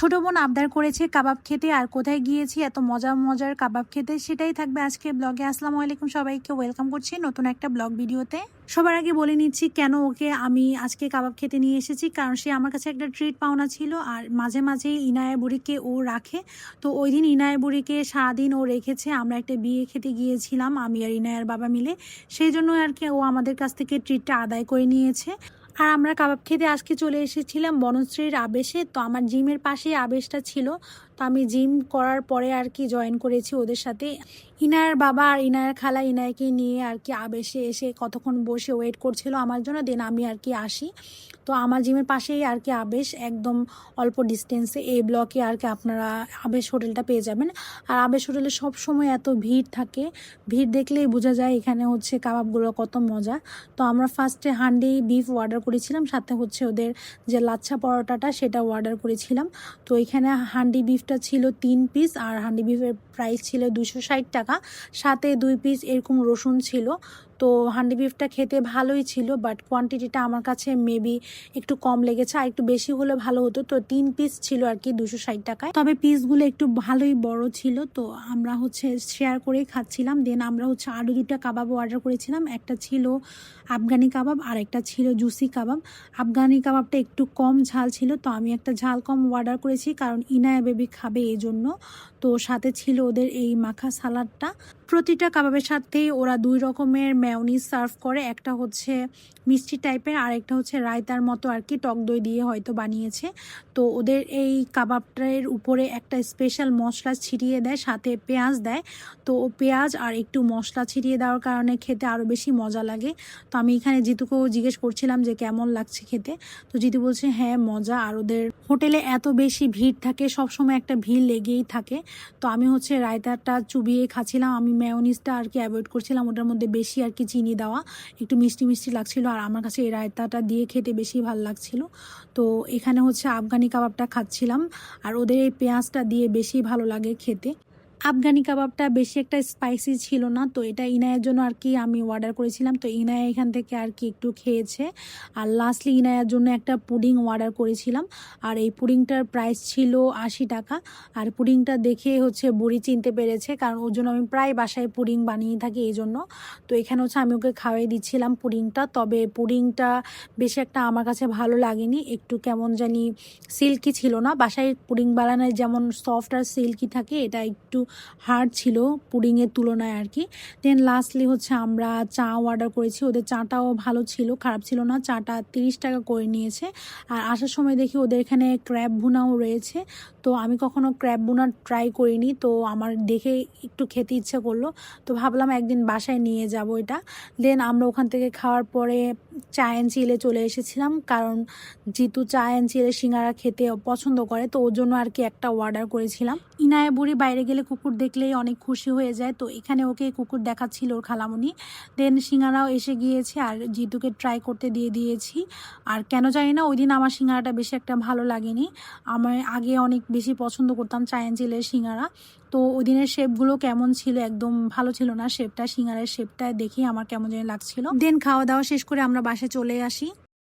ছোট বোন আবদার করেছে কাবাব খেতে আর কোথায় গিয়েছি, এত মজা মজার কাবাব খেতে সেটাই থাকবে আজকে ব্লগে। আসসালামু আলাইকুম সবাইকে ওয়েলকাম করছি নতুন একটা ব্লগ ভিডিওতে। সবার আগে বলে নিচ্ছি কেন ওকে আমি আজকে কাবাব খেতে নিয়ে এসেছি, কারণ সে আমার কাছে একটা ট্রিট পাওনা ছিল আর মাঝে মাঝে ইনায়া বুড়িকে ও রাখে। তো ওই দিন ইনায়া বুড়িকে সারাদিন ও রেখেছে, আমরা একটা বিয়ে খেতে গিয়েছিলাম, আমি আর ইনায়ার বাবা মিলে। সেই জন্য আর কি ও আমাদের কাছ থেকে ট্রিটটা আদায় করে নিয়েছে। আর আমরা কাবাব খেতে আজকে চলে এসেছিলাম বনশ্রীর আবেশে, তো আমার জিমের পাশেই আবেশটা ছিল। তো আমি জিম করার পরে আর কি জয়েন করেছি ওদের সাথে। ইনায়ের বাবা আর ইনায়ের খালা ইনায়কে নিয়ে আর কি আবেশে এসে কতক্ষণ বসে ওয়েট করছিল আমার জন্য দেন আমি আর কি আসি। তো আমার জিমের পাশেই আর কি আবেশ, একদম অল্প ডিস্টেন্সে এই ব্লকে আর কি আপনারা আবেশ হোটেলটা পেয়ে যাবেন। আর আবেশ হোটেলে সব সময় এত ভিড় থাকে, ভিড় দেখলেই বোঝা যায় এখানে হচ্ছে কাবাবগুলো কত মজা। তো আমরা ফার্স্টে হান্ডি বিফ অর্ডার করেছিলাম, সাথে হচ্ছে ওদের যে লাচ্ছা পরোটাটা সেটা অর্ডার করেছিলাম। তো এখানে হান্ডি বিফটা ছিল তিন পিস আর হান্ডি বিফের প্রাইস ছিল দুশো ষাট টাকা। সাথে দুই পিস এরকম রসুন ছিল। তো হান্ডি বিফটা খেতে ভালোই ছিল বাট কোয়ান্টিটিটা আমার কাছে মেবি একটু কম লেগেছে, আর একটু বেশি হলে ভালো হতো। তো তিন পিস ছিল আর কি দুশো ষাট টাকায়। তবে পিসগুলো একটু ভালোই বড় ছিল, তো আমরা হচ্ছে শেয়ার করেই খাচ্ছিলাম। দেন আমরা হচ্ছে আরও দুটা কাবাব অর্ডার করেছিলাম। একটা ছিল আফগানি কাবাব, আর একটা ছিল জুসি কাবাব। আফগানি কাবাবটা একটু কম ঝাল ছিল, তো আমি একটা ঝাল কম অর্ডার করেছি, কারণ ইনায়া বেবি খাবে এই জন্য তো সাথে ছিল ওদের এই মাখা সালাডটা প্রতিটা কাবাবের সাথেই ওরা দুই রকমের ম্যাওনিজ সার্ভ করে, একটা হচ্ছে মিষ্টি টাইপের আর একটা হচ্ছে রায়তার মতো আর কি টক দই দিয়ে হয়তো বানিয়েছে। তো ওদের এই কাবাবটার উপরে একটা স্পেশাল মশলা ছিটিয়ে দেয়, সাথে পেঁয়াজ দেয়। তো পেঁয়াজ আর একটু মশলা ছিটিয়ে দেওয়ার কারণে খেতে আরও বেশি মজা লাগে। তো আমি এখানে জিতুকেও জিজ্ঞেস করছিলাম যে কেমন লাগছে খেতে। তো জিতু বলছে হ্যাঁ মজা। আর ওদের হোটেলে এত বেশি ভিড় থাকে সব সময় একটা ভিড় লেগেই থাকে। তো আমি হচ্ছে রায়তাটা চুবিয়ে খাচ্ছিলাম। আমি ম্যাওনিজটা আর কি অ্যাভয়েড করছিলাম, ওটার মধ্যে বেশি আর কি চিনি দেওয়া। একটু মিষ্টি মিষ্টি লাগছিল আর আমার কাছে এই রায়তাটা দিয়ে খেতে বেশি ভালো লাগছিল। তো এখানে হচ্ছে আফগানি কাবাবটা খাচ্ছিলাম। আর ওদের এই পেঁয়াজটা দিয়ে বেশি ভালো লাগে খেতে। আফগানি কাবাবটা বেশি একটা স্পাইসি ছিল না, তো এটা ইনায়ের জন্য আর কি আমি অর্ডার করেছিলাম। তো ইনায়া এখান থেকে আর কি একটু খেয়েছে। আর লাস্টলি ইনায়ার জন্য একটা পুডিং অর্ডার করেছিলাম। আর এই পুডিংটার প্রাইস ছিল আশি টাকা। আর পুডিংটা দেখে হচ্ছে বুড়ি চিনতে পেরেছে, কারণ ওর জন্য আমি প্রায় বাসায় পুডিং বানিয়ে থাকি এই জন্য তো এখানে হচ্ছে আমি ওকে খাওয়াই দিচ্ছিলাম পুডিংটা তবে পুডিংটা বেশি একটা আমার কাছে ভালো লাগেনি। একটু কেমন জানি সিল্কি ছিল না। বাসায় পুডিং বানানোর যেমন সফট আর সিল্কি থাকে, এটা একটু হার্ড ছিল পুডিংয়ের তুলনায় আর কি। দেন লাস্টলি হচ্ছে আমরা চা অর্ডার করেছি। ওদের চাটাও ভালো ছিল, খারাপ ছিল না। চাটা তিরিশ টাকা করে নিয়েছে। আর আসার সময় দেখি ওদের এখানে ক্র্যাব ভুনাও রয়েছে। তো আমি কখনো ক্র্যাব ভুনা ট্রাই করিনি। তো আমার দেখে একটু খেতে ইচ্ছে করল। তো ভাবলাম একদিন বাসায় নিয়ে যাব এটা। দেন আমরা ওখান থেকে খাওয়ার পরে চা অ্যান্ড চিলে চলে এসেছিলাম, কারণ জিতু চা অ্যান্ড চিলে সিঙ্গারা খেতে পছন্দ করে, তো ওর জন্য আর কি একটা অর্ডার করেছিলাম। ইনায়া বুড়ি বাইরে গেলে কুকুর দেখলেই অনেক খুশি হয়ে যায়, তো এখানে ওকে কুকুর দেখাচ্ছিল ওর খালামুনি। দেন সিঙ্গারাও এসে গিয়েছে আর জিতুকে ট্রাই করতে দিয়ে দিয়েছি। আর কেন জানি না ওই দিন আমার সিঙ্গারাটা বেশি একটা ভালো লাগেনি। আমার আগে অনেক বেশি পছন্দ করতাম চায়ন চিলের সিঙ্গারা। তো ওই দিনের শেপগুলো কেমন ছিল, একদম ভালো ছিল না, শেপটা, সিঙ্গারের শেপটা দেখি আমার কেমন জানি লাগছিল। দেন খাওয়া দাওয়া শেষ করে আমরা বাসে চলে আসি।